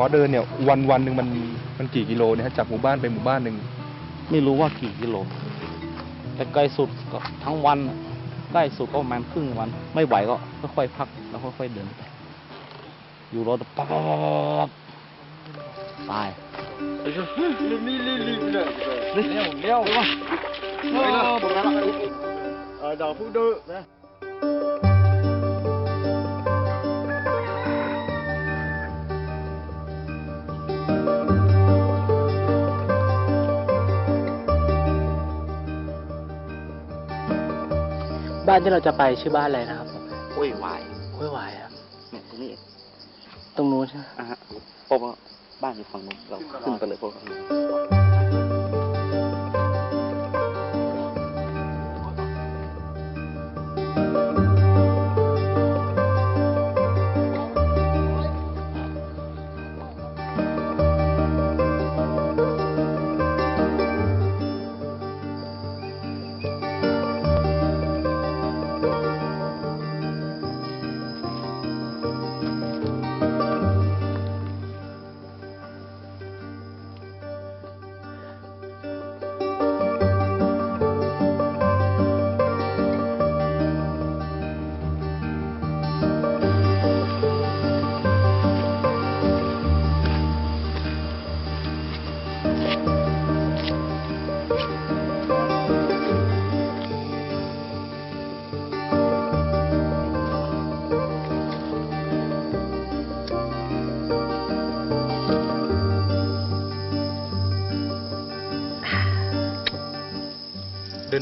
กติหมอเดินเนี่ยวันวันหนึ่งมันมันกี่กิโลเนี่ยฮะจากหมู่บ้านไปหมู่บ้านหนึ่งไม่รู้ว่ากี่กิโล แต่ไกลสุดก็ทั้งวันน่ะใกล้สุดก็ประมาณครึ่งวัน ไม่ไหวก็ค่อยๆพักแล้วค่อยๆเดินไปอยู่รถปั๊บปั๊บปั๊บปั๊บตาย บ้านที่เราจะไปชื่อบ้านอะไรนะครับผมโอ้ยไหวายห้วยหวายครับเนี่ยตรงนี้เองตรงนู้นใช่ไหมอะฮะเพราะว่าบ้านอยู่ฝั่งนู้นเราขึ้นไปเลยพวกเรา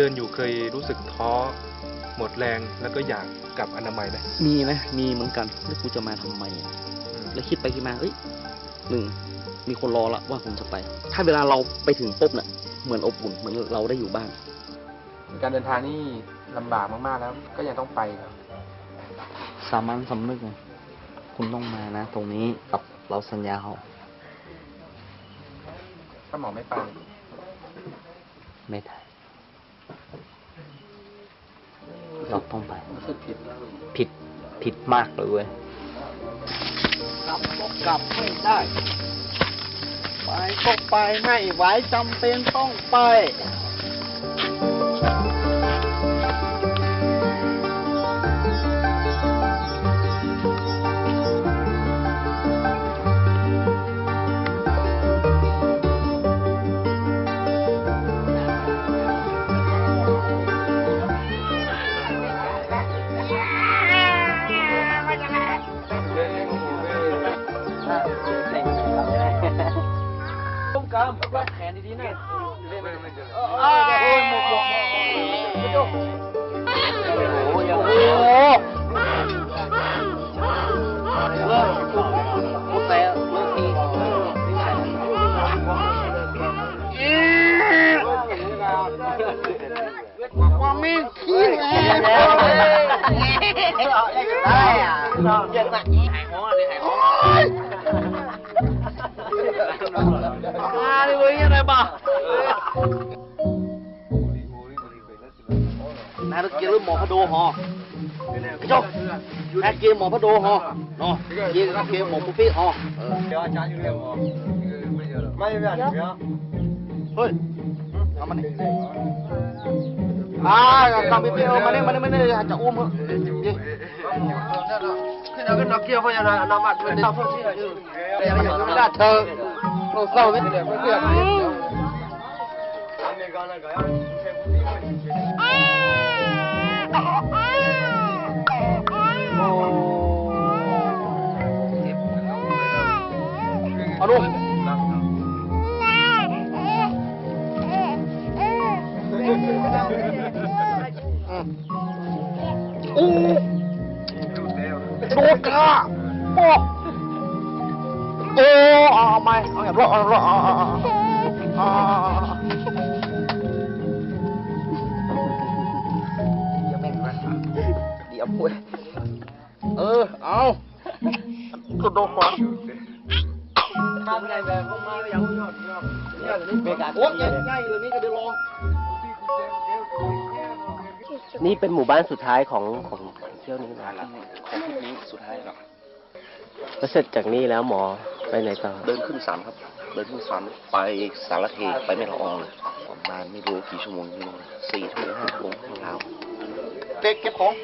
เดินเดินอยู่เคยรู้สึกท้อหมดแรงแล้วก็อยากกลับอนามัยไหมมีนะมีเหมือนกันแล้วกูจะมาทำไมอะอืมแล้วคิดไปคิดมาเอ้ยหนึ่งมีคนรอละว่าผมจะไป ถ้าเวลาเราไปถึงปุ๊บเนี่ยเหมือนอบอุ่นเหมือนเราได้อยู่บ้าน การเดินทางนี่ลำบากมากๆแล้ว ก็ยังต้องไปครับสามัญสำนึกไงคุณต้องมานะ ตรงนี้กับเราสัญญาเขาถ้าหมอไม่ไป ไม่ได้ เราต้องไปรู้สึกผิดผิดผิดมากเลยเว้ยกลับก็กลับไม่ได้ ไปก็ไปไม่ไหวจำเป็นต้องไป ต้องกำรับแขนดีๆนะโอ้ยหมกหมกโอ้ยโอ้โหเลิกกูแต่เลิกทีว่าไม่ขี้แล้วได้อะยังไงหายหัวเลยหายหัว à đi với như này bà nè nó kia nó mò phát đồ hò cái chỗ nè kia mò phát đồ hò nó kia nó kia mò một phía hò thôi เอามานี่อ่าทำไปเปรี้ยวมานี่มานี่มานี่จะอุ้มเหรอยิ งขึ้นเอาขึ้นเอาเกี่ยวพยานานามัดด้ว อาดูอู้โอ้โอ้เอาเอาไม่เอาอย่ารอเอารอเอาเอาเอาเอาเดี๋ยวแม่งนะเดี๋ยวพูดเออเอากระโดดขวาทำไงแบบพวกมาอย่างยอดยอดเบกาโอ้ยง่ายเลยนี่ก็เดี๋ยวรอนี่เป็นหมู่บ้านสุดท้ายของของเที่ยวนี้นะของทริปนี้สุดท้ายครับ แล้วเสร็จจากนี่แล้วหมอไปไหนต่อ เดินขึ้นศาลครับ เดินขึ้นศาลไปสารเทไปไม่ละอองเลยประมาณไม่รู้กี่ชั่วโมงไม่รู้สี่ชั่วโมงห้าชั่วโมงเท้าเด็กเก็บของ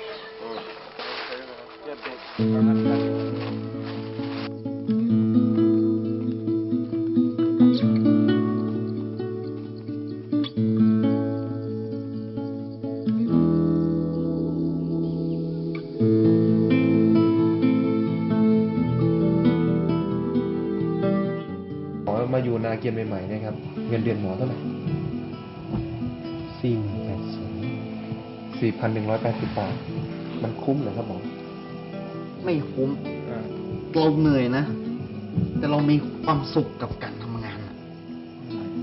มาอยู่นาเกียนใหม่ๆเนะครับ เงินเดือนหมอเท่าไหร่สี่หมื่นแปดสิบสี่พันหนึ่งร้อยแปดสิบบาท มันคุ้มเหรอครับหมอ ไม่คุ้มอ่าเราเหนื่อยนะ แต่เรามีความสุขกับการทำงานอะ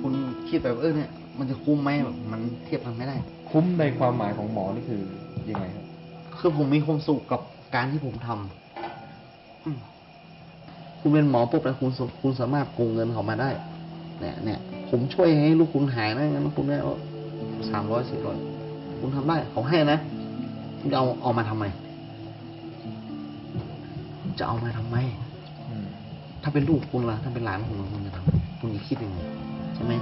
คุณคิดแบบเออเนี่ย มันจะคุ้มไหมแบบมันเทียบกันไม่ได้ คุ้มในความหมายของหมอนี่คือยังไงครับ คือผมมีความสุขกับการที่ผมทำอืมคุณเป็นหมอปุ๊บแล้วคุณสคุณสามารถโกงเงินเขามาได้ เนี่ยเนี่ยผมช่วยให้ลูกคุณหายนะงั้นคุณได้สามร้อยสี่ร้อยคุณทำได้เขาให้นะคุณจะเอาเอามาทำไม จะเอามาทำไมถ้าเป็นลูกคุณล่ะถ้าเป็นหลานคุณล่ะคุณจะทำคุณจะคิดยังไงใช่ไหม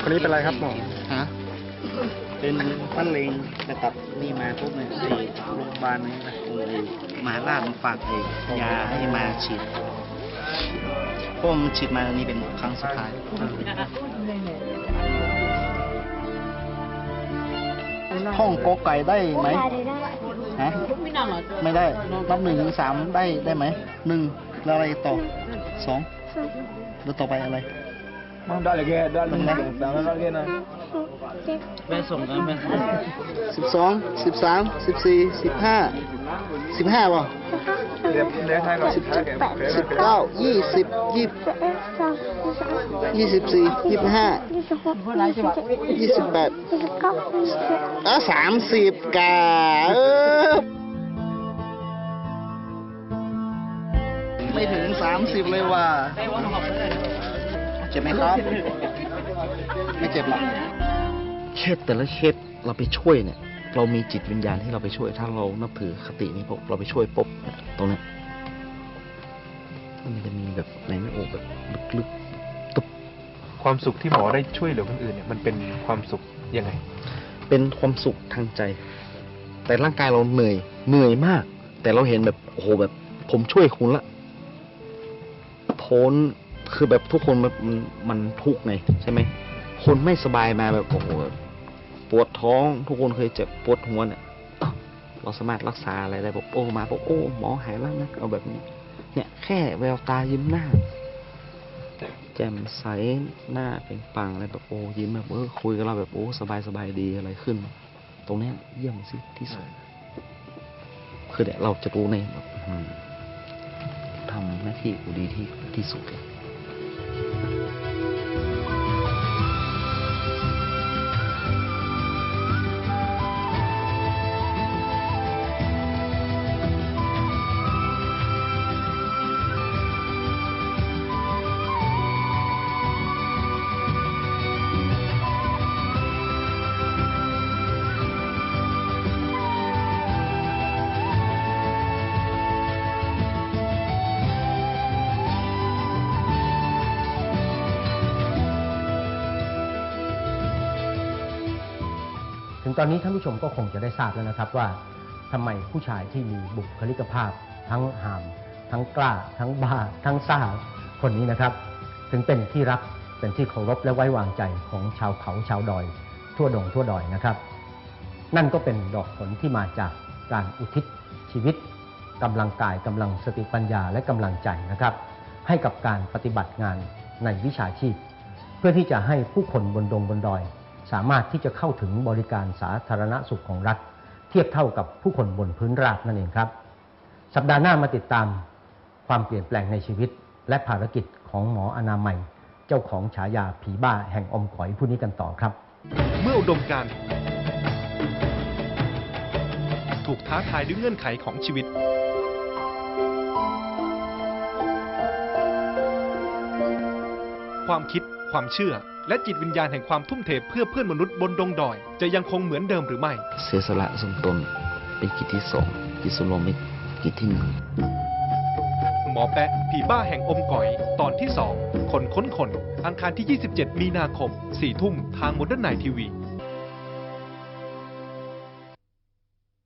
กคนนี้เป็นไรครับหมอฮะเป็นมะเร็งแต่ตัดนี่มาปุ๊บเนี่ยไอ้โรงพยาบาลนี่นะโอ้ยมหาราชมันฝากไอ้ยาให้มาฉีดเพราะมันฉีดมาอันนี้เป็นครั้งสุดท้ายห้องกอไก่ได้ไหมฮะไม่ได้นับหนึ่งถึงสามได้ได้ไหมหนึ่งแล้วอะไรต่อสองแล้วต่อไปอะไร ได้เลยแกได้เลยนะสามแล้วแกนะแม่ส่งกันแม่สิบสองสิบสามสิบสี่สิบห้าสิบห้าป่ะเดี๋ยวเดี๋ยวให้ก่อนสิบสิบเก้ายี่สิบยี่ยี่สิบสี่ยี่สิบห้ายี่สิบแปดอะสามสิบกาเออไม่ถึงสามสิบเลยว่ะ เจ็บไหมครับ ไม่เจ็บหรอกเคสแต่ละเคสเราไปช่วยเนี่ย เรามีจิตวิญญาณที่เราไปช่วย ถ้าเรานับถือคตินี้ปุ๊บเราไปช่วยปุ๊บตรงเนี้ยมันจะมีแบบในไม่อกแบบลึกๆตุบความสุขที่หมอได้ช่วยเหลือคนอื่นเนี่ยมันเป็นความสุขยังไง เป็นความสุขทางใจ แต่ร่างกายเราเหนื่อยเหนื่อยมาก แต่เราเห็นแบบโอ้โหแบบ ผมช่วยคุณละพ้น คือแบบทุกคนแบบมันมันทุกข์ไงใช่ไหมคนไม่สบายมาแบบโอ้โหปวดท้องทุกคนเคยเจ็บปวดหัวเนี่ยเราสามารถรักษาอะไรได้บอกโอ้มาบอกโอ้หมอหายแล้วนะเอาแบบนี้ เนี่ย แค่แววตายิ้มหน้า แจ่มใสหน้าเป็นปังอะไรแบบโอ้ยิ้มแบบเออคุยกับเราแบบโอ้สบายสบายดีอะไรขึ้น ตรงเนี้ยเยี่ยมสิที่สุดคือเนี่ยเราจะรู้ในแบบทำหน้าที่กูดีที่ที่สุดเลย งตอนนี้ท่านผู้ชมก็คงจะได้ทราบแล้วนะครับว่าทำไมผู้ชายที่มีบุคลิกภาพ ทั้งหาม ทั้งกล้า ทั้งบ้า ทั้งซ่าคนนี้นะครับ ถึงเป็นที่รักเป็นที่เคารพและไว้วางใจของชาวเขาชาวดอย ทั่วดงทั่วดอยนะครับ นั่นก็เป็นดอกผลที่มาจากการอุทิศชีวิตกำลังกายกำลังสติปัญญาและกำลังใจนะครับ ให้กับการปฏิบัติงานในวิชาชีพ เพื่อที่จะให้ผู้คนบนดงบนดอย สามารถที่จะเข้าถึงบริการสาธารณสุขของรัฐ เทียบเท่ากับผู้คนบนพื้นราบนั่นเองครับ สัปดาห์หน้ามาติดตามความเปลี่ยนแปลงในชีวิต และภารกิจของหมออนามัย เจ้าของฉายาผีบ้าแห่งอมก๋อยผู้นี้กันต่อครับ เมื่ออุดมการถูกท้าทายด้วยเงื่อนไขของชีวิตความคิด ความเชื่อ และจิตวิญญาณแห่งความทุ่มเทเพื่อเพื่อนมนุษย์บนดงดอย จะยังคงเหมือนเดิมหรือไม่ เสียสละสมตนเป็นกิจที่สองกิจสโลมิกกิจที่หนึ่งหมอแปะผีบ้าแห่งอมก๋อย ตอนที่2คนค้นคน อังคารที่ 27 มีนาคม4ทุ่มทางโมเดิร์นไนทีวี